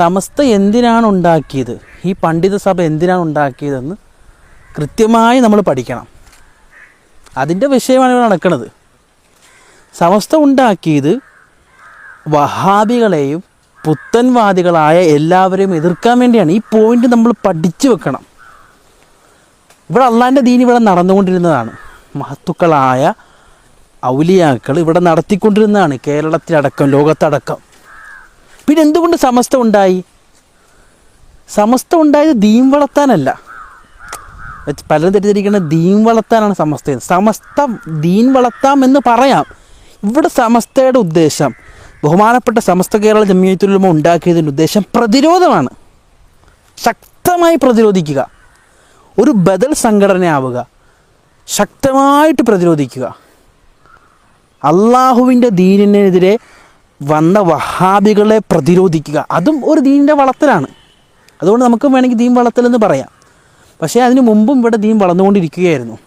സമസ്ത എന്തിനാണ് ഉണ്ടാക്കിയത്? ഈ പണ്ഡിത സഭ എന്തിനാണ് ഉണ്ടാക്കിയതെന്ന് കൃത്യമായി നമ്മൾ പഠിക്കണം. അതിന്റെ വിഷയമാണ് ഇവിടെ നടക്കുന്നത് സമസ്ത ഉണ്ടാക്കിയത് വഹാബികളെയും പുത്തൻവാദികളായ എല്ലാവരെയും എതിർക്കാൻ വേണ്ടിയാണ്. ഈ പോയിന്റ് നമ്മൾ പഠിച്ചു വെക്കണം. ഇവിടെ അള്ളാന്റെ ദീൻ ഇവിടെ നടന്നുകൊണ്ടിരുന്നതാണ്. മഹത്തുക്കളായ ഔലിയാക്കൾ ഇവിടെ നടത്തിക്കൊണ്ടിരുന്നതാണ് കേരളത്തിലടക്കം ലോകത്തടക്കം. പിന്നെ എന്തുകൊണ്ട് സമസ്ത ഉണ്ടായി? സമസ്ത ഉണ്ടായത് ദീം വളർത്താനല്ല. പലരും തെറ്റിദ്ധരിക്കുന്നത് ദീൻ വളർത്താനാണ് സമസ്തം. സമസ്ത ദീൻ വളർത്താം എന്ന് പറയാം. ഇവിടെ സമസ്തയുടെ ഉദ്ദേശം ബഹുമാനപ്പെട്ട സമസ്ത കേരള ജമിയത്തുലമ ഉണ്ടാക്കിയതിന്റെ ഉദ്ദേശം പ്രതിരോധമാണ്. ശക്തമായി പ്രതിരോധിക്കുക. ഒരു ബദൽ സംഘടനയാവുക. ശക്തമായിട്ട് പ്രതിരോധിക്കുക. അള്ളാഹുവിന്റെ ദീനിനെതിരെ വന്ന വഹാബികളെ പ്രതിരോധിക്കുക. അതും ഒരു ദീനിന്റെ വളർത്തലാണ് അതുകൊണ്ട് നമുക്ക് വേണമെങ്കിൽ ദീൻ വളർത്തലെന്ന് പറയാം. പക്ഷേ അതിനു മുമ്പും ഇവിടെ ദീൻ വളർന്നുകൊണ്ടിരിക്കുകയായിരുന്നു.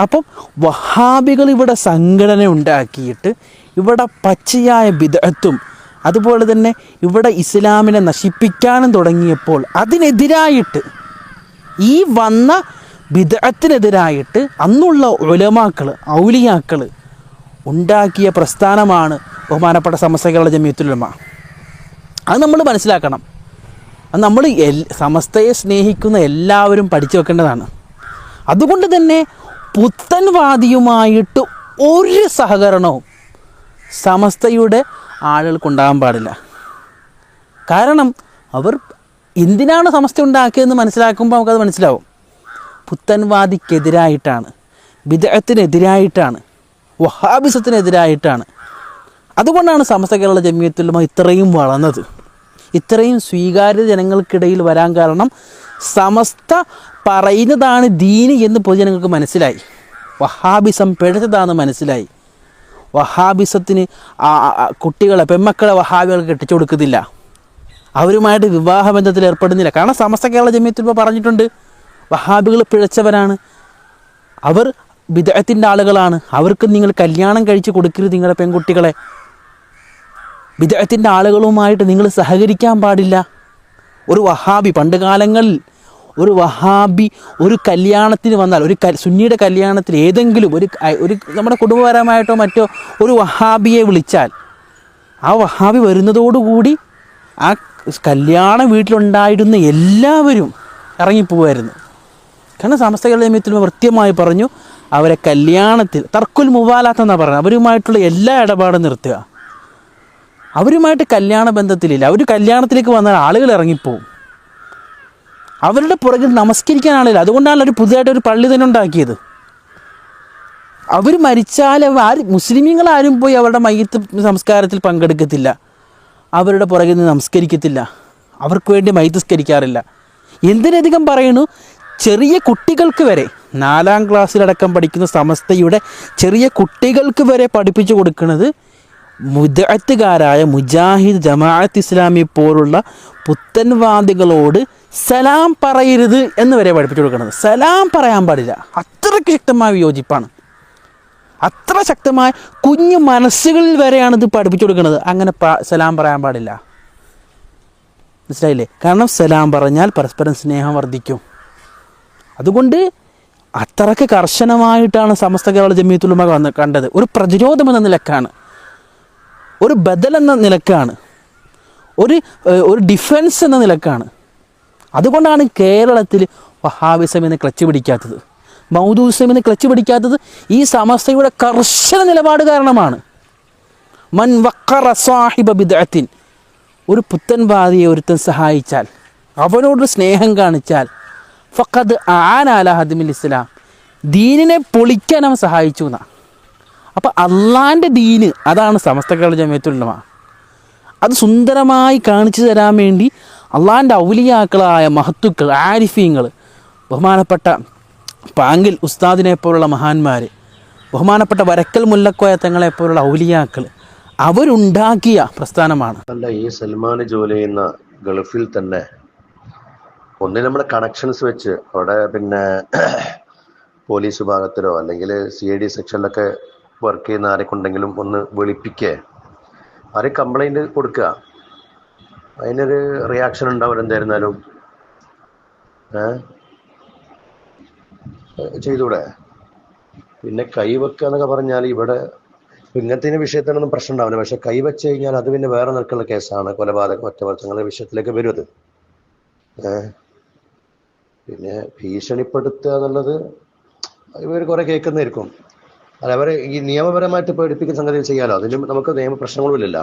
അപ്പം വഹാബികൾ ഇവിടെ സംഘടന ഉണ്ടാക്കിയിട്ട് ഇവിടെ പച്ചയായ വിദഗ്ധത്തും അതുപോലെ തന്നെ ഇവിടെ ഇസ്ലാമിനെ നശിപ്പിക്കാനും തുടങ്ങിയപ്പോൾ അതിനെതിരായിട്ട് ഈ വന്ന വിദഗ്ധത്തിനെതിരായിട്ട് അന്നുള്ള ഒലമാക്കൾ ഔലിയാക്കൾ ഉണ്ടാക്കിയ പ്രസ്ഥാനമാണ് ബഹുമാനപ്പെട്ട സമസ്തകളുടെ ജമീത്തുലമ അത് നമ്മൾ മനസ്സിലാക്കണം. അത് നമ്മൾ എൽ സമസ്തയെ സ്നേഹിക്കുന്ന എല്ലാവരും പഠിച്ചു വെക്കേണ്ടതാണ്. അതുകൊണ്ട് തന്നെ പുത്തൻവാദിയുമായിട്ട് ഒരു സഹകരണവും സമസ്തയുടെ ആളുകൾക്കുണ്ടാകാൻ പാടില്ല. കാരണം അവർ എന്തിനാണ് സമസ്ത ഉണ്ടാക്കിയതെന്ന് മനസ്സിലാക്കുമ്പോൾ നമുക്കത് മനസ്സിലാവും. പുത്തൻവാദിക്കെതിരായിട്ടാണ് വിദഗ്ധത്തിനെതിരായിട്ടാണ് വഹാബിസത്തിനെതിരായിട്ടാണ് അതുകൊണ്ടാണ് സമസ്ത കേരള ജമിയത്തുലമ ഇത്രയും വളർന്നത്. ഇത്രയും സ്വീകാര്യത ജനങ്ങൾക്കിടയിൽ വരാൻ കാരണം സമസ്ത പറയുന്നതാണ് ദീന് എന്ന് പൊതുജനങ്ങൾക്ക് മനസ്സിലായി. വഹാബിസം പിഴച്ചതാണെന്ന് മനസ്സിലായി. വഹാബിസത്തിന് കുട്ടികളെ പെമ്മക്കളെ വഹാബികൾ കെട്ടിച്ചു കൊടുക്കുന്നില്ല. അവരുമായിട്ട് വിവാഹബന്ധത്തിൽ ഏർപ്പെടുന്നില്ല. കാരണം സമസ്ത കേരള ജമിയത്തുലമ പറഞ്ഞിട്ടുണ്ട് വഹാബികൾ പിഴച്ചവരാണ്. അവർ വിദഗ്ധത്തിന്റെ ആളുകളാണ്. അവർക്ക് നിങ്ങൾ കല്യാണം കഴിച്ച് കൊടുക്കരുത് നിങ്ങളുടെ പെൺകുട്ടികളെ. വിദഗ്ധത്തിന്റെ ആളുകളുമായിട്ട് നിങ്ങൾ സഹകരിക്കാൻ പാടില്ല. ഒരു വഹാബി പണ്ട് കാലങ്ങളിൽ ഒരു വഹാബി ഒരു കല്യാണത്തിന് വന്നാൽ ഒരു സുന്നിയുടെ കല്യാണത്തിൽ ഏതെങ്കിലും ഒരു ഒരു നമ്മുടെ കുടുംബപരമായിട്ടോ മറ്റോ ഒരു വഹാബിയെ വിളിച്ചാൽ ആ വഹാബി വരുന്നതോടുകൂടി ആ കല്യാണ വീട്ടിലുണ്ടായിരുന്ന എല്ലാവരും ഇറങ്ങിപ്പോവായിരുന്നു. കാരണം സമസ്ത കേരള നിയമത്തിൽ കൃത്യമായി പറഞ്ഞു അവരെ കല്യാണത്തിൽ തർക്കുൽ മുബാലാത്ത് എന്നാണ് പറയുന്നത്. അവരുമായിട്ടുള്ള എല്ലാ ഇടപാടും നിർത്തുക. അവരുമായിട്ട് കല്യാണ ബന്ധത്തിലില്ല. അവർ കല്യാണത്തിലേക്ക് വന്നാൽ ആളുകൾ ഇറങ്ങിപ്പോവും. അവരുടെ പുറകിൽ നമസ്കരിക്കാൻ ആളില്ല. അതുകൊണ്ടാണ് അവർ പുതിയതായിട്ട് ഒരു പള്ളി തന്നെ ഉണ്ടാക്കിയത്. അവർ മരിച്ചാൽ ആര് മുസ്ലിമീങ്ങൾ ആരും പോയി അവരുടെ മയ്യത്ത് സംസ്കാരത്തിൽ പങ്കെടുക്കത്തില്ല. അവരുടെ പുറകിൽ നിന്ന് നമസ്കരിക്കത്തില്ല. അവർക്ക് വേണ്ടി മൈതസ്കരിക്കാറില്ല എന്തിനധികം പറയുന്നു? ചെറിയ കുട്ടികൾക്ക് വരെ. നാലാം ക്ലാസ്സിലടക്കം പഠിക്കുന്ന സമസ്തയുടെ ചെറിയ കുട്ടികൾക്ക് വരെ പഠിപ്പിച്ചു കൊടുക്കുന്നത് മുദഅത്തുകാരായ മുജാഹിദ് ജമാഅത്ത് ഇസ്ലാമി പോലുള്ള പുത്തൻവാദികളോട് സലാം പറയരുത് എന്ന് വരെ പഠിപ്പിച്ചു കൊടുക്കുന്നത്. സലാം പറയാൻ പാടില്ല. അത്രയ്ക്ക് ശക്തമായ വിയോജിപ്പാണ്. അത്ര ശക്തമായ കുഞ്ഞു മനസ്സുകളിൽ വരെയാണ് ഇത് പഠിപ്പിച്ചു കൊടുക്കുന്നത്. അങ്ങനെ സലാം പറയാൻ പാടില്ല. മനസ്സിലായില്ലേ? കാരണം സലാം പറഞ്ഞാൽ പരസ്പരം സ്നേഹം വർദ്ധിക്കും. അതുകൊണ്ട് അത്രയ്ക്ക് കർശനമായിട്ടാണ് സമസ്ത കേരള ജമീത്തുലുമ വന്ന് കണ്ടത്. ഒരു പ്രതിരോധം എന്ന നിലക്കാണ്. ഒരു ബദൽ എന്ന നിലക്കാണ്. ഒരു ഒരു ഡിഫൻസ് എന്ന നിലക്കാണ്. അതുകൊണ്ടാണ് കേരളത്തിൽ വഹാബിസം എന്ന് ക്ലച്ച് പിടിക്കാത്തത്. മൗദൂസം എന്ന് ക്ലച്ച് പിടിക്കാത്തത് ഈ സമസ്തയുടെ കർശന നിലപാട് കാരണമാണ്. മൻ വക്കറ സാഹിബ ബിദത്തിൻ ഒരു പുത്തൻവാദിയെ ഒരുത്തൻ സഹായിച്ചാൽ അവനോട് സ്നേഹം കാണിച്ചാൽ ഫക്കത് ആനാല ഹദിമിൽ ഇസ്ലാം. ദീനിനെ പൊളിക്കാൻ അവൻ സഹായിച്ചു എന്നാ അപ്പം അള്ളാന്റെ ദീന് അതാണ് സമസ്ത കേരള ജമയത്തുള്ളമ അത് സുന്ദരമായി കാണിച്ചു തരാൻ വേണ്ടി അള്ളാന്റെ ഔലിയാക്കളായ മഹത്തുക്കൾ ആരിഫീങ്ങൾ ബഹുമാനപ്പെട്ട പാങ്കിൽ ഉസ്താദിനെ പോലുള്ള മഹാന്മാർ ബഹുമാനപ്പെട്ട വരക്കൽ മുല്ലക്കോയ തങ്ങളെ പോലുള്ള ഔലിയാക്കൾ അവരുണ്ടാക്കിയ പ്രസ്ഥാനമാണ്. അല്ല ഈ സൽമാൻ ജോലി ചെയ്യുന്ന ഗൾഫിൽ തന്നെ ഒന്ന് നമ്മുടെ കണക്ഷൻസ് വെച്ച് അവിടെ പിന്നെ പോലീസ് വിഭാഗത്തിലോ അല്ലെങ്കിൽ സി ഐ ഡി സെക്ഷനിലൊക്കെ വർക്ക് ചെയ്യുന്ന ആരെക്കൊണ്ടെങ്കിലും ഒന്ന് വിളിപ്പിക്കേ. ആരെ കംപ്ലൈന്റ് കൊടുക്കുക. അതിനൊരു റിയാക്ഷൻ ഉണ്ടാവില്ല എന്തായിരുന്നാലും. ചെയ്തൂടെ? പിന്നെ കൈവെക്കുക എന്നൊക്കെ പറഞ്ഞാൽ ഇവിടെ ഇങ്ങനത്തെ വിഷയത്തിനൊന്നും പ്രശ്നം ഉണ്ടാവില്ല. പക്ഷെ കൈവച്ച് കഴിഞ്ഞാൽ അത് പിന്നെ വേറെ നിൽക്കുന്ന കേസാണ് കൊലപാതകം ഒറ്റവർത്തങ്ങളുടെ വിഷയത്തിലേക്ക് വരുന്നത്. പിന്നെ ഭീഷണിപ്പെടുത്തുക എന്നുള്ളത് ഇവർ കുറെ കേൾക്കുന്നതായിരിക്കും. അവരെ ഈ നിയമപരമായിട്ട് പേടിപ്പിക്കുന്ന സംഗതി ചെയ്യാലോ? അതിലും നമുക്ക് നിയമ പ്രശ്നങ്ങളുമില്ലല്ലോ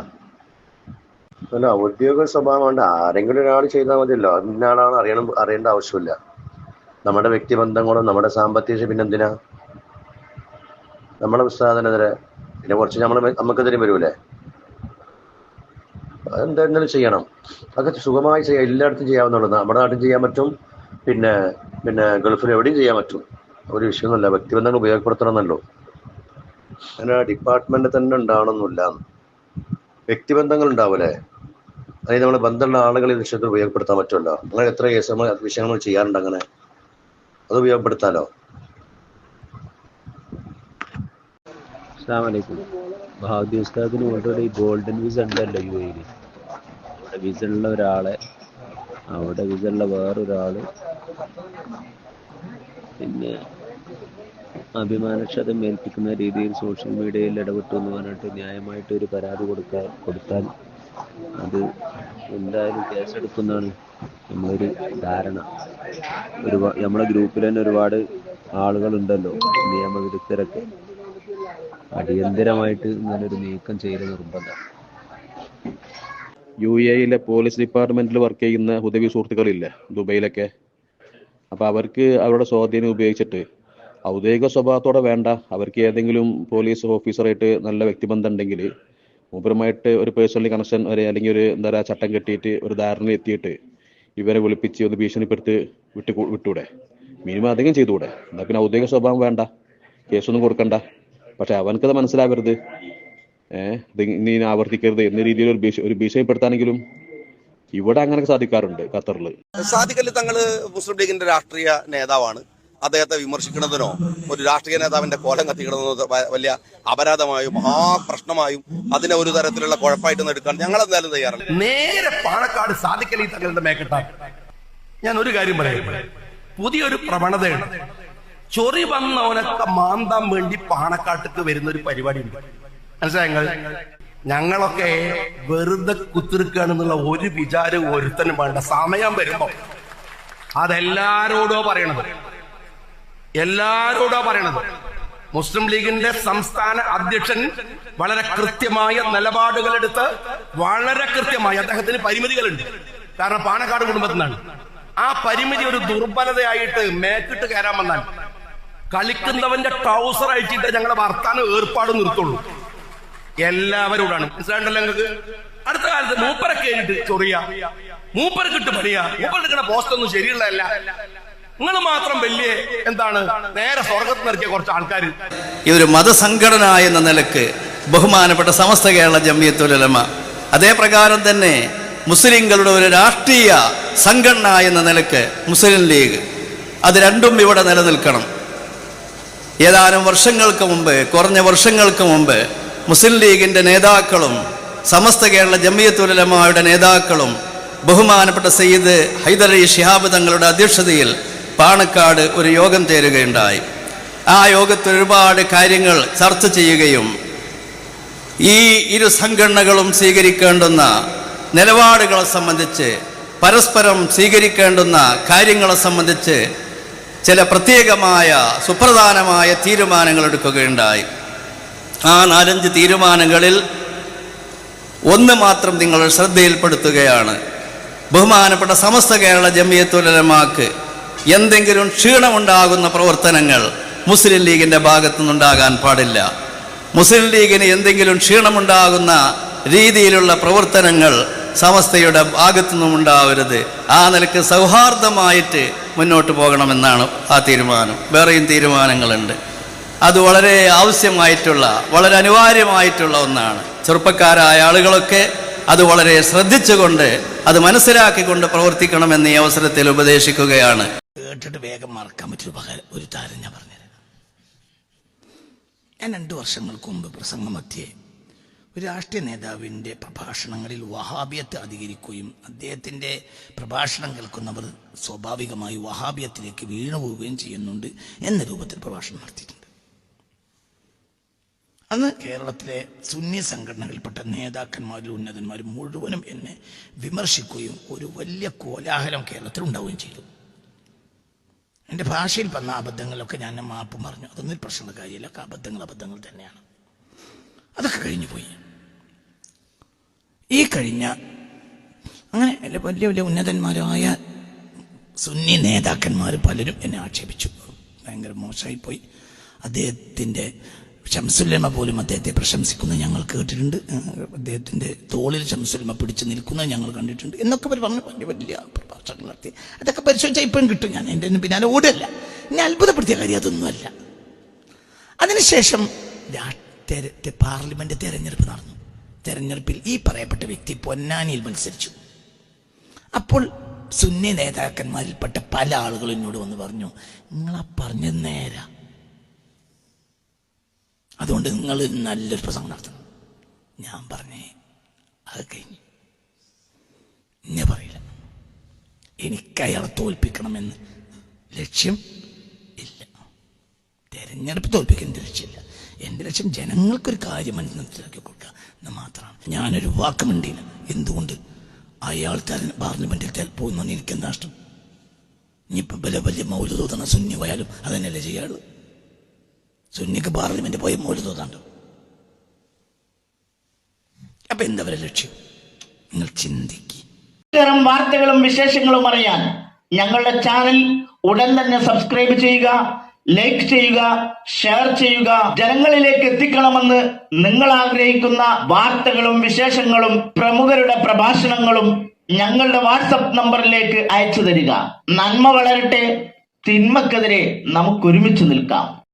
അല്ല ഔദ്യോഗിക സ്വഭാവം കൊണ്ട് ആരെങ്കിലും ഒരാൾ ചെയ്താൽ മതിയല്ലോ. അതിനാളാണ് അറിയണം അറിയേണ്ട ആവശ്യമില്ല. നമ്മുടെ വ്യക്തിബന്ധങ്ങളും നമ്മുടെ സാമ്പത്തിക പിന്നെ എന്തിനാ നമ്മുടെ ഉസ്താദിനെതിരെ പിന്നെ കുറച്ച് നമ്മൾ നമുക്ക് നമുക്കെതിരെ വരൂലേ? അതെന്തായിരുന്നാലും ചെയ്യണം. അതൊക്കെ സുഖമായി ചെയ്യാം. എല്ലായിടത്തും ചെയ്യാവുന്നുള്ളത് നമ്മുടെ നാട്ടിൽ ചെയ്യാൻ പറ്റും. പിന്നെ പിന്നെ ഗൾഫിൽ എവിടെയും ചെയ്യാൻ പറ്റും. ഒരു വിഷയമൊന്നുമില്ല. വ്യക്തിബന്ധങ്ങൾ ഉപയോഗപ്പെടുത്തണമെന്നല്ലോ അങ്ങനെ ഡിപ്പാർട്ട്മെന്റ് തന്നെ ഉണ്ടാവണമെന്നില്ല വ്യക്തിബന്ധങ്ങൾ ഉണ്ടാവില്ലേ അതായത് നമ്മൾ ബന്ധമുള്ള ആളുകളെ ഈ വിഷയത്തിൽ ഉപയോഗപ്പെടുത്താൻ പറ്റുമല്ലോ? അങ്ങനെ എത്ര കേസ് നമ്മൾ വിഷയങ്ങൾ ചെയ്യാറുണ്ട് അങ്ങനെ? അത് ഉപയോഗപ്പെടുത്താലോ? അസ്സാമലൈക്കും ബഹാദി ഉസ്താദിന് ഓൾറെഡി ഗോൾഡൻ വിസ ഉണ്ടല്ലോ യു ഉള്ള ഒരാളെ അവിടെ വിസ ഉള്ള വേറൊരാൾ. പിന്നെ അഭിമാനക്ഷതം ഏൽപ്പിക്കുന്ന രീതിയിൽ സോഷ്യൽ മീഡിയയിൽ ഇടപെട്ടു എന്ന് പറഞ്ഞിട്ട് ന്യായമായിട്ട് ഒരു പരാതി കൊടുക്കാൻ കൊടുത്താൽ അത് എന്തായാലും കേസെടുക്കുന്നതാണ് നമ്മളൊരു ധാരണ. ഒരുപാട് നമ്മളെ ഗ്രൂപ്പിൽ തന്നെ ഒരുപാട് ആളുകളുണ്ടല്ലോ നിയമവിദഗ്ധരൊക്കെ. അടിയന്തരമായിട്ട് ഇങ്ങനൊരു നീക്കം ചെയ്ത് നിർബന്ധം. യു എയിലെ പോലീസ് ഡിപ്പാർട്ട്മെന്റിൽ വർക്ക് ചെയ്യുന്ന ഉദവി സുഹൃത്തുക്കളില്ലേ ദുബൈയിലൊക്കെ. അപ്പോൾ അവർക്ക് അവരുടെ സ്വാധീനം ഉപയോഗിച്ചിട്ട് ഔദ്യോഗിക സ്വഭാവത്തോടെ വേണ്ട. അവർക്ക് ഏതെങ്കിലും പോലീസ് ഓഫീസറായിട്ട് നല്ല വ്യക്തിബന്ധം ഉണ്ടെങ്കിൽ മൂപ്പരുമായിട്ട് ഒരു പേഴ്സണലി കണക്ഷൻ വരെ അല്ലെങ്കിൽ ഒരു എന്താ പറയുക ചട്ടം കെട്ടിയിട്ട് ഒരു ധാരണ എത്തിയിട്ട് ഇവരെ വിളിപ്പിച്ച് ഒന്ന് ഭീഷണിപ്പെടുത്ത് വിട്ടു വിട്ടൂടെ. മിനിമം അധികം ചെയ്തുകൂടെ. എന്നാൽ പിന്നെ ഔദ്യോഗിക സ്വഭാവം വേണ്ട. കേസൊന്നും കൊടുക്കണ്ട. പക്ഷെ അവനക്കത് മനസ്സിലാവരുത്. ഏഹ് ഇത് ഇനി ആവർത്തിക്കരുത് എന്ന രീതിയിൽ ഒരു ഭീഷ ഒരു ഭീഷണിപ്പെടുത്താനെങ്കിലും ഇവിടെ അങ്ങനെ സാധിക്കാറുണ്ട് ഖത്തറിൽ സാധിക്കൽ തങ്ങൾ മുസ്ലിം ലീഗിന്റെ രാഷ്ട്രീയ നേതാവാണ്. അദ്ദേഹത്തെ വിമർശിക്കുന്നതിനോ ഒരു രാഷ്ട്രീയ നേതാവിന്റെ കോലം കത്തിക്കണതിനോ വലിയ അപരാധമായും മഹാപ്രശ്നമായും അതിനെ ഒരു തരത്തിലുള്ള കുഴപ്പമായിട്ടൊന്നും എടുക്കാൻ ഞങ്ങൾ എന്തായാലും തയ്യാറല്ല. നേരെ പാണക്കാട് സാധിക്കലി തങ്ങളുടെ മേക്കട്ട. ഞാൻ ഒരു കാര്യം പറയാം. പുതിയൊരു പ്രവണതയുണ്ട്. ചൊറി വന്നവനൊക്കെ മാന്താൻ വേണ്ടി പാണക്കാട്ടേക്ക് വരുന്ന ഒരു പരിപാടി ഉണ്ട് മനസ്സിലായങ്ങൾ ഞങ്ങളൊക്കെ വെറുതെ കുത്തിരിക്കുകയാണെന്നുള്ള ഒരു വിചാരം ഒരുത്തനും വേണ്ട. സമയം വരുമ്പോ അതെല്ലാരോടോ പറയണത്. എല്ലാരോടോ പറയണത്. മുസ്ലിം ലീഗിന്റെ സംസ്ഥാന അധ്യക്ഷൻ വളരെ കൃത്യമായ നിലപാടുകൾ എടുത്ത് വളരെ കൃത്യമായി അദ്ദേഹത്തിന് പരിമിതികളുണ്ട്. കാരണം പാണക്കാട് കുടുംബത്തിൽ നിന്നാണ് ആ പരിമിതി ഒരു ദുർബലതയായിട്ട് മേക്കിട്ട് കയറാൻ വന്നാൽ കളിക്കുന്നവന്റെ ട്രൗസർ അഴിച്ചിട്ട് ഞങ്ങളുടെ വർത്താനം ഏർപ്പാട് നിർത്തുള്ളൂ. എല്ലാവരോടാണ്. മനസ്സിലാണ്ടല്ലോ നിങ്ങൾക്ക്? അടുത്ത കാലത്ത് മൂപ്പരെ കേട്ടിട്ട് ചൊറിയ. മൂപ്പരക്കിട്ട് പണിയ. മൂപ്പർ എടുക്കുന്ന പോസ്റ്റ് ഒന്നും ശരിയുള്ളതല്ല. നിങ്ങൾ മാത്രം വലിയ എന്താണ്? നേരെ സ്വർഗത്ത് നിറക്കിയ കുറച്ച് ആൾക്കാർ ഒരു മതസംഘടന എന്ന നിലയ്ക്ക് ബഹുമാനപ്പെട്ട സമസ്ത കേരള ജമിയത്തുലമ അതേ പ്രകാരം തന്നെ മുസ്ലിങ്ങളുടെ ഒരു രാഷ്ട്രീയ സംഘടന എന്ന നിലയ്ക്ക് മുസ്ലിം ലീഗ് അത് രണ്ടും ഇവിടെ നിലനിൽക്കണം. ഏതാനും വർഷങ്ങൾക്ക് മുമ്പ് കുറഞ്ഞ വർഷങ്ങൾക്ക് മുമ്പ് മുസ്ലിം ലീഗിന്റെ നേതാക്കളും സമസ്ത കേരള ജമ്മിയത്തുലമായുടെ നേതാക്കളും ബഹുമാനപ്പെട്ട സയ്യിദ് അലി ഷിഹാബ് തങ്ങളുടെ അധ്യക്ഷതയിൽ പാണക്കാട് ഒരു യോഗം ചേരുകയുണ്ടായി. ആ യോഗത്തിൽ ഒരുപാട് കാര്യങ്ങൾ ചർച്ച ചെയ്യുകയും ഈ ഇരു സംഘടനകളും സ്വീകരിക്കേണ്ടുന്ന നിലപാടുകളെ സംബന്ധിച്ച് പരസ്പരം സ്വീകരിക്കേണ്ടുന്ന കാര്യങ്ങളെ സംബന്ധിച്ച് ചില പ്രത്യേകമായ സുപ്രധാനമായ തീരുമാനങ്ങൾ എടുക്കുകയുണ്ടായി. ആ നാലഞ്ച് തീരുമാനങ്ങളിൽ ഒന്ന് മാത്രം നിങ്ങൾ ശ്രദ്ധയിൽപ്പെടുത്തുകയാണ്. ബഹുമാനപ്പെട്ട സമസ്ത കേരള ജമിയത്തുലമാക്ക് എന്തെങ്കിലും ക്ഷീണമുണ്ടാകുന്ന പ്രവർത്തനങ്ങൾ മുസ്ലിം ലീഗിന്റെ ഭാഗത്തു നിന്നുണ്ടാകാൻ പാടില്ല. മുസ്ലിം ലീഗിന് എന്തെങ്കിലും ക്ഷീണമുണ്ടാകുന്ന രീതിയിലുള്ള പ്രവർത്തനങ്ങൾ സമസ്തയുടെ ഭാഗത്തു നിന്നും ഉണ്ടാവരുത്. ആ നിലയ്ക്ക് സൗഹാർദ്ദമായിട്ട് മുന്നോട്ട് പോകണമെന്നാണ് ആ തീരുമാനം. വേറെയും തീരുമാനങ്ങളുണ്ട്. അത് വളരെ ആവശ്യമായിട്ടുള്ള വളരെ അനിവാര്യമായിട്ടുള്ള ഒന്നാണ്. ചെറുപ്പക്കാരായ ആളുകളൊക്കെ അത് വളരെ ശ്രദ്ധിച്ചുകൊണ്ട് അത് മനസ്സിലാക്കിക്കൊണ്ട് പ്രവർത്തിക്കണമെന്ന് ഈ അവസരത്തിൽ ഉപദേശിക്കുകയാണ്. കേട്ടിട്ട് വേഗം മറക്കാൻ പറ്റിയ പകരം ഒരു താരം ഞാൻ പറഞ്ഞുതരാം. ഞാൻ രണ്ടു വർഷങ്ങൾക്ക് മുമ്പ് പ്രസംഗമധ്യേ ഒരു രാഷ്ട്രീയ നേതാവിന്റെ പ്രഭാഷണങ്ങളിൽ വഹാബിയത്ത് അധികരിക്കുകയും അദ്ദേഹത്തിന്റെ പ്രഭാഷണം കേൾക്കുന്നവർ സ്വാഭാവികമായി വഹാബിയത്തിലേക്ക് വീണു പോവുകയും ചെയ്യുന്നുണ്ട് എന്ന രൂപത്തിൽ പ്രഭാഷണം നടത്തിയിട്ടുണ്ട്. അന്ന് കേരളത്തിലെ സുന്നി സംഘടനകളിൽപ്പെട്ട നേതാക്കന്മാരും ഉന്നതന്മാരും മുഴുവനും എന്നെ വിമർശിക്കുകയും ഒരു വലിയ കോലാഹലം കേരളത്തിൽ ഉണ്ടാവുകയും ചെയ്തു. എന്റെ ഭാഷയിൽ വന്ന അബദ്ധങ്ങളൊക്കെ ഞാൻ മാപ്പ് പറഞ്ഞു അതൊന്നും പ്രശ്നമുള്ള കാര്യമില്ല. അബദ്ധങ്ങൾ അബദ്ധങ്ങൾ തന്നെയാണ്. അതൊക്കെ കഴിഞ്ഞു പോയി. ഈ കഴിഞ്ഞ അങ്ങനെ വലിയ വലിയ ഉന്നതന്മാരായ സുന്നി നേതാക്കന്മാർ പലരും എന്നെ ആക്ഷേപിച്ചു. ഭയങ്കര മോശമായിപ്പോയി. അദ്ദേഹത്തിന്റെ ഷംസുല്ലമ പോലും അദ്ദേഹത്തെ പ്രശംസിക്കുന്നത് ഞങ്ങൾ കേട്ടിട്ടുണ്ട്. അദ്ദേഹത്തിന്റെ തോളിൽ ഷംസുല്ലമ പിടിച്ച് നിൽക്കുന്നത് ഞങ്ങൾ കണ്ടിട്ടുണ്ട്. എന്നൊക്കെ അവർ പറഞ്ഞു. വലിയ വലിയ പ്രഭാഷണങ്ങൾ നടത്തി. അതൊക്കെ പരിശോധിച്ചാൽ ഇപ്പോഴും കിട്ടും. ഞാൻ എന്റെ പിന്നാലെ ഓടല്ല എന്നെ അത്ഭുതപ്പെടുത്തിയ കാര്യം അതൊന്നുമല്ല. അതിനുശേഷം പാർലമെന്റ് തെരഞ്ഞെടുപ്പ് നടന്നു. തെരഞ്ഞെടുപ്പിൽ ഈ പറയപ്പെട്ട വ്യക്തി പൊന്നാനിയിൽ മത്സരിച്ചു. അപ്പോൾ സുന്നി നേതാക്കന്മാരിൽപ്പെട്ട പല ആളുകളും എന്നോട് വന്ന് പറഞ്ഞു നിങ്ങളാ പറഞ്ഞത് നേരാ. അതുകൊണ്ട് നിങ്ങൾ നല്ലൊരു പ്രസംഗം നടത്തണം. ഞാൻ പറഞ്ഞേ അത് കഴിഞ്ഞു. ഞാൻ പറയില്ല. എനിക്ക് അയാളെ തോൽപ്പിക്കണമെന്ന് ലക്ഷ്യം ഇല്ല. തെരഞ്ഞെടുപ്പ് തോൽപ്പിക്കുന്ന ലക്ഷ്യമില്ല എന്റെ ലക്ഷ്യം ജനങ്ങൾക്കൊരു കാര്യം മനസ്സിലാക്കി കൊടുക്കുക എന്ന് മാത്രമാണ്. ഞാനൊരു വാക്ക് മിണ്ടിയില്ല. എന്തുകൊണ്ട്? അയാൾ തെര പാർലമെന്റിൽ പോകുന്നതിന് എനിക്ക് എന്താ ഇഷ്ടം ഇനിയിപ്പോൾ വലിയ വലിയ മൗലതോതണ ശൂന്യമായാലും അതന്നെയല്ലേ ചെയ്യാൾ സുന്നിക്ക് പാർലമെന്റ് പോയി മൗൽ തോന്നാണ്ട് അപ്പൊ എന്താ പറയുക ലക്ഷ്യം? നിങ്ങൾ ചിന്തിക്കുക ഇത്തരം വാർത്തകളും വിശേഷങ്ങളും അറിയാൻ ഞങ്ങളുടെ ചാനൽ ഉടൻ തന്നെ സബ്സ്ക്രൈബ് ചെയ്യുക ലൈക്ക് ചെയ്യുക ഷെയർ ചെയ്യുക. ജനങ്ങളിലേക്ക് എത്തിക്കണമെന്ന് നിങ്ങൾ ആഗ്രഹിക്കുന്ന വാർത്തകളും വിശേഷങ്ങളും പ്രമുഖരുടെ പ്രഭാഷണങ്ങളും ഞങ്ങളുടെ വാട്സപ്പ് നമ്പറിലേക്ക് അയച്ചു തരിക. നന്മ വളരട്ടെ തിന്മക്കെതിരെ നമുക്ക് ഒരുമിച്ച് നിൽക്കാം.